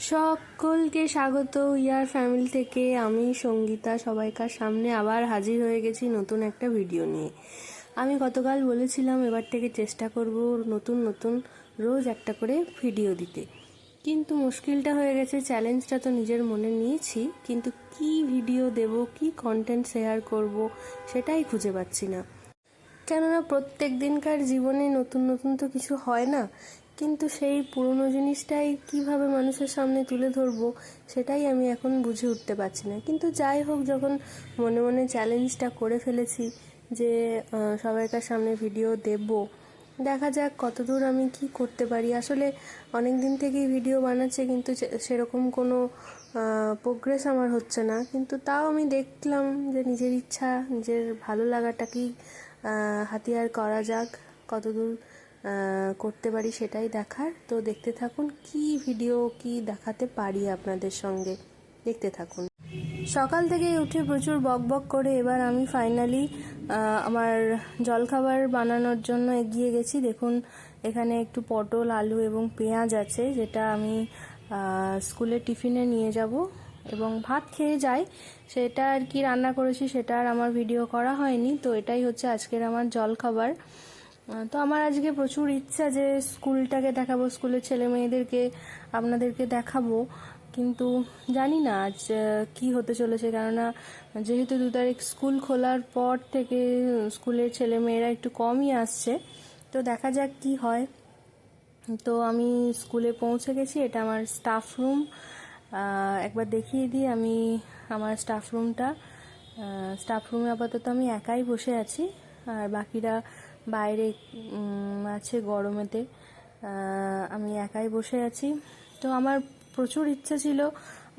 সকলকে স্বাগত। ইয়ার ফ্যামিলি থেকে আমি সঙ্গীতা, সবাইকার সামনে আবার হাজির হয়ে গেছি নতুন একটা ভিডিও নিয়ে। আমি গতকাল বলেছিলাম এবার থেকে চেষ্টা করব নতুন নতুন রোজ একটা করে ভিডিও দিতে। কিন্তু মুশকিলটা হয়ে গেছে, চ্যালেঞ্জটা তো নিজের মনে নিয়েছি, কিন্তু কি ভিডিও দেব, কি কন্টেন্ট শেয়ার করব সেটাই খুঁজে পাচ্ছি না। কেননা প্রত্যেক দিনকার জীবনে নতুন নতুন তো কিছু হয় না। কিন্তু সেই পুরনো জিনিসটাই কীভাবে মানুষের সামনে তুলে ধরবো, সেটাই আমি এখন বুঝে উঠতে পারছি না। কিন্তু যাই হোক, যখন মনে মনে চ্যালেঞ্জটা করে ফেলেছি যে সবাইকার সামনে ভিডিও দেব, দেখা যাক কতদূর আমি কি করতে পারি। আসলে অনেক দিন থেকেই ভিডিও বানাচ্ছে, কিন্তু সেরকম কোনো প্রোগ্রেস আমার হচ্ছে না। কিন্তু তাও আমি দেখলাম যে, নিজের ইচ্ছা, নিজের ভালো লাগাটাকেই হাতিয়ার করা যাক, কতদূর করতে পারি সেটাই দেখার। তো দেখতে থাকুন কি ভিডিও কি দেখাতে পারি আপনাদের সঙ্গে। দেখতে থাকুন। সকাল থেকে উঠে প্রচুর বক বক করে এবার আমি ফাইনালি আমার জলখাবার বানানোর জন্য এগিয়ে গেছি। দেখুন এখানে একটু পটল আলু এবং পেঁয়াজ আছে যেটা আমি স্কুলে টিফিনে নিয়ে যাব। এবং ভাত খেয়ে যাই সেটা আর কি রান্না করেছি সেটা আর আমার ভিডিও করা হয়নি। তো এটাই হচ্ছে আজকের আমার জলখাবার। আহ, তো আমার আজকে প্রচুর ইচ্ছা যে স্কুলটাকে দেখাবো, স্কুলের ছেলে মেয়েদেরকে আপনাদেরকে দেখাবো। কিন্তু জানি না আজ কি হতে চলেছে। কেননা যেহেতু দু তারিখ স্কুল খোলার পর থেকে স্কুলের ছেলে মেয়েরা একটু কমই আসছে, তো দেখা যাক কি হয়। তো আমি স্কুলে পৌঁছে গেছি, এটা আমার স্টাফ রুম একবার দেখিয়ে দিই আমি আমার স্টাফ রুমটা স্টাফ রুমে আপাতত আমি একাই বসে আছি, আর বাকিরা বাইরে আছে গরমেতে আমি একাই বসে আছি। তো আমার প্রচুর ইচ্ছা ছিল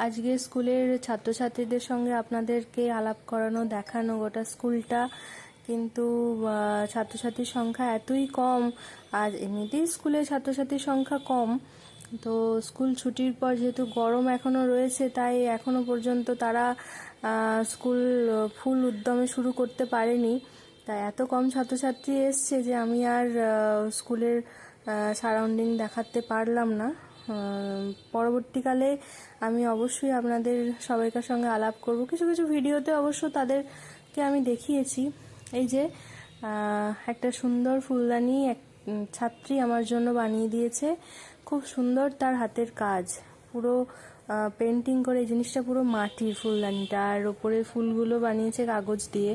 আজকে স্কুলের ছাত্রছাত্রীদের সঙ্গে আপনাদেরকে আলাপ করানো, দেখানো গোটা স্কুলটা। কিন্তু ছাত্রছাত্রীর সংখ্যা এতই কম আর এমনিতেই স্কুলে ছাত্রছাত্রীর সংখ্যা কম। তো স্কুল ছুটির পর যেহেতু গরম এখনও রয়েছে, তাই এখনও পর্যন্ত তারা স্কুল ফুল উদ্যমে শুরু করতে পারেনি। তাই এত কম ছাত্রছাত্রী এসছে যে আমি আর স্কুলের সারাউন্ডিং দেখাতে পারলাম না। পরবর্তীকালে আমি অবশ্যই আপনাদের সবাইকার সঙ্গে আলাপ করব। কিছু কিছু ভিডিওতে অবশ্য তাদেরকে আমি দেখিয়েছি। এই যে একটা সুন্দর ফুলদানি এক ছাত্রী আমার জন্য বানিয়ে দিয়েছে। খুব সুন্দর তার হাতের কাজ। পুরো পেন্টিং করে এই জিনিসটা পুরো মাটির ফুলদানিটা, আর ওপরে ফুলগুলো বানিয়েছে কাগজ দিয়ে।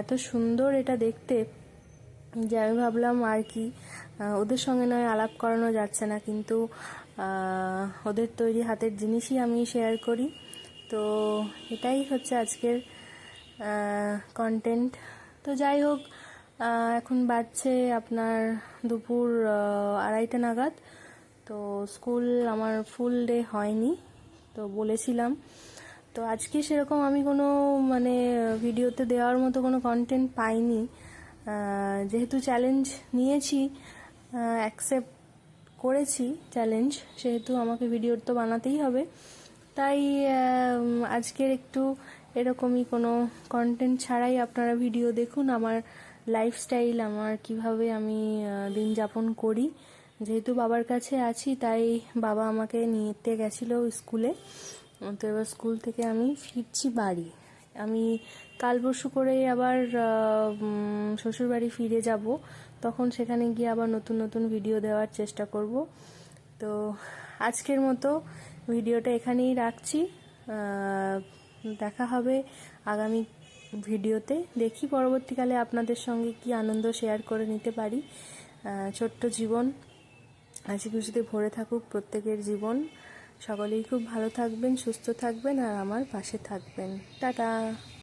এত সুন্দর এটা দেখতে। যে আমি ভাবলাম আর কি ওদের সঙ্গে নয় আলাপ করানো যাচ্ছে না, কিন্তু ওদের তৈরি হাতের জিনিসই আমি শেয়ার করি। তো এটাই হচ্ছে আজকের কন্টেন্ট তো যাই হোক এখন বাজছে আপনার দুপুর আড়াইটা নাগাদ। তো স্কুল আমার ফুল ডে হয়নি। তো বলেছিলাম। তো আজকে সেরকম আমি কোনো মানে ভিডিওতে দেওয়ার মতো কোনো কন্টেন্ট পাইনি। যেহেতু চ্যালেঞ্জ নিয়েছি অ্যাকসেপ্ট করেছি চ্যালেঞ্জ সেহেতু আমাকে ভিডিও তো বানাতেই হবে। তাই আজকের একটু এরকমই কোনো কন্টেন্ট ছাড়াই আপনারা ভিডিও দেখুন, আমার লাইফস্টাইল আমার কীভাবে আমি দিন যাপন করি। যেহেতু বাবার কাছে আছি, তাই বাবা আমাকে নিতে গেছিল স্কুলে। তো এবার স্কুল থেকে আমি ফিরছি বাড়ি। আমি কাল পরশু করে আবার শ্বশুর বাড়ি ফিরে যাব। তখন সেখানে গিয়ে আবার নতুন নতুন ভিডিও দেওয়ার চেষ্টা করব। তো আজকের মতো ভিডিওটা এখানেই রাখছি। দেখা হবে আগামী ভিডিওতে দেখি পরবর্তীকালে আপনাদের সঙ্গে কি আনন্দ শেয়ার করে নিতে পারি। ছোট্ট জীবন। হাসি খুশিতে ভরে থাকুক প্রত্যেকের জীবন, সকলেই খুব ভালো থাকবেন, সুস্থ থাকবেন আর আমার পাশে থাকবেন। টাটা!